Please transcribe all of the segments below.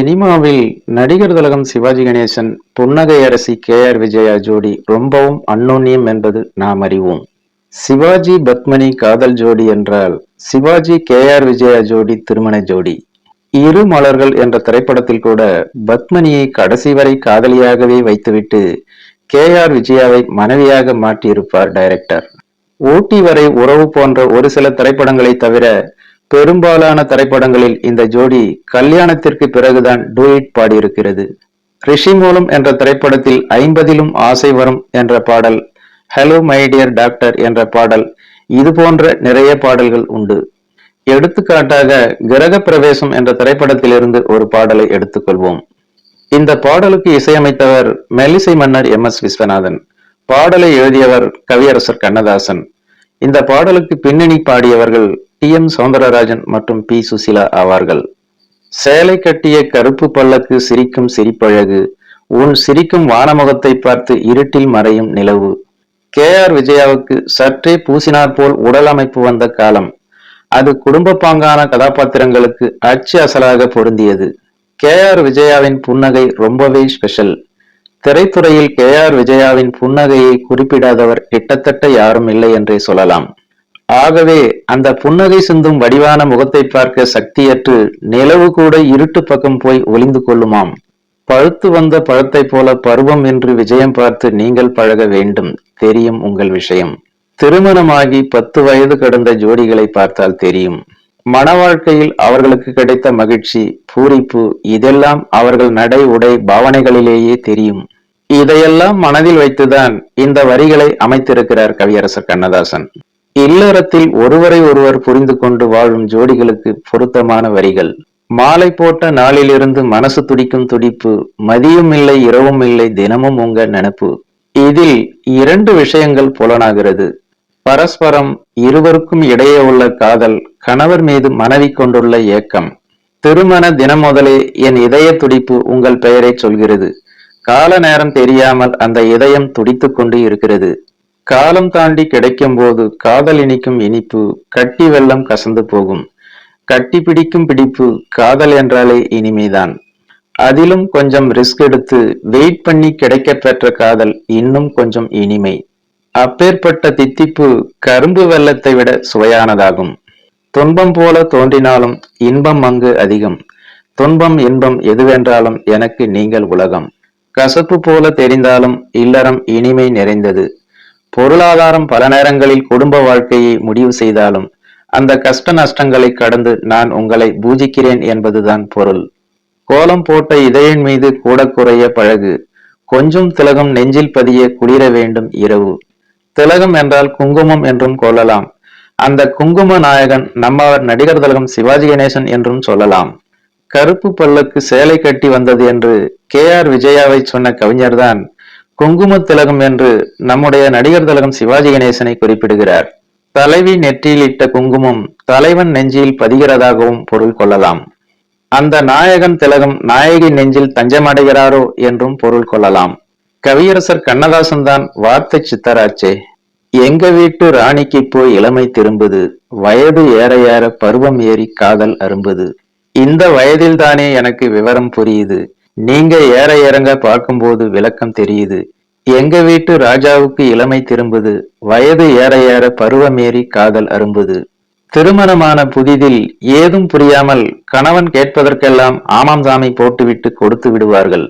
சினிமாவில் நடிகர் திலகம் சிவாஜி கணேசன் புன்னகை அரசி கே ஆர் விஜயா ஜோடி ரொம்பவும் அன்னோன்யம் என்பது நாம் அறிவோம். சிவாஜி பத்மினி காதல் ஜோடி என்றால் சிவாஜி கே ஆர் விஜயா ஜோடி திருமண ஜோடி. இரு மலர்கள் என்ற திரைப்படத்தில் கூட பத்மினியை கடைசி வரை காதலியாகவே வைத்துவிட்டு கே ஆர் விஜயாவை மனைவியாக மாற்றியிருப்பார் டைரக்டர். ஊட்டி வரை உறவு போன்ற ஒரு சில திரைப்படங்களை தவிர பெரும்பாலான திரைப்படங்களில் இந்த ஜோடி கல்யாணத்திற்கு பிறகுதான் டூயிட் பாடியிருக்கிறது. ரிஷி மூலம் என்ற திரைப்படத்தில் ஐம்பதிலும் ஆசை வரும் என்ற பாடல் ஹலோ மை டியர் டாக்டர் என்ற பாடல் இது போன்ற நிறைய பாடல்கள் உண்டு. எடுத்துக்காட்டாக கிரக பிரவேசம் என்ற திரைப்படத்திலிருந்து ஒரு பாடலை எடுத்துக்கொள்வோம். இந்த பாடலுக்கு இசையமைத்தவர் மெல்லிசை மன்னர் எம். எஸ். விஸ்வநாதன் பாடலை எழுதியவர் கவியரசர் கண்ணதாசன். இந்த பாடலுக்கு பின்னணி பாடியவர்கள் டி எம் சௌந்தரராஜன் மற்றும் பி சுசிலா ஆவார்கள். சேலை கட்டிய கருப்பு பல்லக்கு சிரிக்கும் சிரிப்பழகு உன் சிரிக்கும் வானமுகத்தை பார்த்து இருட்டில் மறையும் நிலவு. கே ஆர் விஜயாவுக்கு சற்றே பூசினார் போல் உடல் அமைப்பு வந்த காலம். அது குடும்ப பாங்கான கதாபாத்திரங்களுக்கு அச்சு அசலாக பொருந்தியது. கே ஆர் விஜயாவின் புன்னகை ரொம்பவே ஸ்பெஷல். திரைத்துறையில் கே ஆர் விஜயாவின் புன்னகையை குறிப்பிடாதவர் கிட்டத்தட்ட யாரும் இல்லை என்றே சொல்லலாம். ஆகவே அந்த புன்னகை சிந்தும் வடிவான முகத்தை பார்க்க சக்தியற்று நிலவு கூட இருட்டு பக்கம் போய் ஒளிந்து கொள்ளுமாம். பழுத்து வந்த பழத்தை போல பருவம் என்று விஜயம் பார்த்து நீங்கள் பழக வேண்டும். தெரியும் உங்கள் விஷயம். திருமணமாகி பத்து வயது கடந்த ஜோடிகளை பார்த்தால் தெரியும். மன வாழ்க்கையில் அவர்களுக்கு கிடைத்த மகிழ்ச்சி பூரிப்பு இதெல்லாம் அவர்கள் நடை உடை பாவனைகளிலேயே தெரியும். இதையெல்லாம் மனதில் வைத்துதான் இந்த வரிகளை அமைத்திருக்கிறார் கவியரசர் கண்ணதாசன். இல்லறத்தில் ஒருவரை ஒருவர் புரிந்து கொண்டு வாழும் ஜோடிகளுக்கு பொருத்தமான வரிகள். மாலை போட்ட நாளிலிருந்து மனசு துடிக்கும் துடிப்பு மதியும் இல்லை இரவும் இல்லை தினமும் உங்க நினப்பு. இதில் இரண்டு விஷயங்கள் புலனாகிறது. பரஸ்பரம் இருவருக்கும் இடையே உள்ள காதல் கணவர் மீது மனைவி கொண்டுள்ள ஏக்கம். திருமண தினம் முதலே என் இதய துடிப்பு உங்கள் பெயரை சொல்கிறது. கால நேரம் தெரியாமல் அந்த இதயம் துடித்துக் கொண்டு இருக்கிறது. காலம் தாண்டி கிடைக்கும் போது காதல் இனிக்கும் இனிப்பு கட்டி வெள்ளம் கசந்து போகும். கட்டி பிடிக்கும் பிடிப்பு காதல் என்றாலே இனிமைதான். அதிலும் கொஞ்சம் ரிஸ்க் எடுத்து வெயிட் பண்ணி கிடைக்க பெற்ற காதல் இன்னும் கொஞ்சம் இனிமை. அப்பேற்பட்ட தித்திப்பு கரும்பு வெள்ளத்தை விட சுவையானதாகும். துன்பம் போல தோன்றினாலும் இன்பம் அங்கு அதிகம். துன்பம் இன்பம் எதுவென்றாலும் எனக்கு நீங்கள் உலகம். கசப்பு போல தெரிந்தாலும் இல்லறம் இனிமை நிறைந்தது. பொருளாதாரம் பல நேரங்களில் குடும்ப வாழ்க்கையை முடிவு செய்தாலும் அந்த கஷ்ட நஷ்டங்களை கடந்து நான் உங்களை பூஜிக்கிறேன் என்பதுதான் பொருள். கோலம் போட்ட இதழின் மீது கூட குறைய பழகு. கொஞ்சம் திலகம் நெஞ்சில் பதிய குளிர வேண்டும் இரவு. திலகம் என்றால் குங்குமம் என்றும் கொள்ளலாம். அந்த குங்கும நாயகன் நம்மவர் நடிகர் திலகம் சிவாஜி கணேசன் என்றும் சொல்லலாம். கருப்பு பல்லுக்கு சேலை கட்டி வந்தது என்று கே ஆர் விஜயாவை சொன்ன கவிஞர்தான் குங்கும திலகம் என்று நம்முடைய நடிகர் திலகம் சிவாஜி கணேசனை குறிப்பிடுகிறார். தலைவி நெற்றியில் இட்ட குங்குமம் தலைவன் நெஞ்சில் பதிகிறதாகவும் பொருள் கொள்ளலாம். அந்த நாயகன் திலகம் நாயகி நெஞ்சில் தஞ்சமடைகிறாரோ என்றும் பொருள் கொள்ளலாம். கவியரசர் கண்ணதாசன் தான் வார்த்தை சித்தராச்சே. எங்க வீட்டு ராணிக்கு போய் இளமை திரும்புது. வயது ஏற ஏற பருவம் ஏறி காதல் அரும்புது. இந்த வயதில் தானே எனக்கு விவரம் புரியுது. நீங்க ஏற இறங்க பார்க்கும்போது விளக்கம் தெரியுது. எங்க வீட்டு ராஜாவுக்கு இளமை திரும்புது. வயது ஏற ஏற பருவமேறி காதல் அரும்புது. திருமணமான புதிதில் ஏதும் புரியாமல் கணவன் கேட்பதற்கெல்லாம் ஆமாம் சாமி போட்டுவிட்டு கொடுத்து விடுவார்கள்.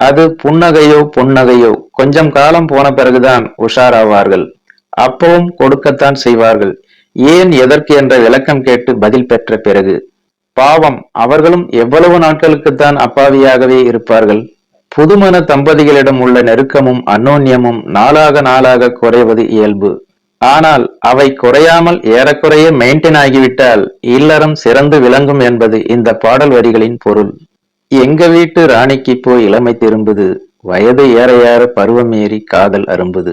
அது புன்னகையோ பொன்னகையோ கொஞ்சம் காலம் போன பிறகுதான் உஷாராவார்கள். அப்பவும் கொடுக்கத்தான் செய்வார்கள். ஏன் எதற்கு என்ற விளக்கம் கேட்டு பதில் பெற்ற பிறகு பாவம் அவர்களும் எவ்வளவு நாட்களுக்குத்தான் அப்பாவியாகவே இருப்பார்கள்? புதுமண தம்பதிகளிடம் உள்ள நெருக்கமும் அன்னோன்யமும் நாளாக நாளாக குறைவது இயல்பு. ஆனால் அவை குறையாமல் ஏறக்குறைய மெயின்டைன் ஆகிவிட்டால் இல்லறம் சிறந்து விளங்கும் என்பது இந்த பாடல் வரிகளின் பொருள். எங்க வீட்டு ராணிக்கு போய் இளமை திரும்புது. வயது ஏற ஏற பருவமேறி காதல் அரும்புது.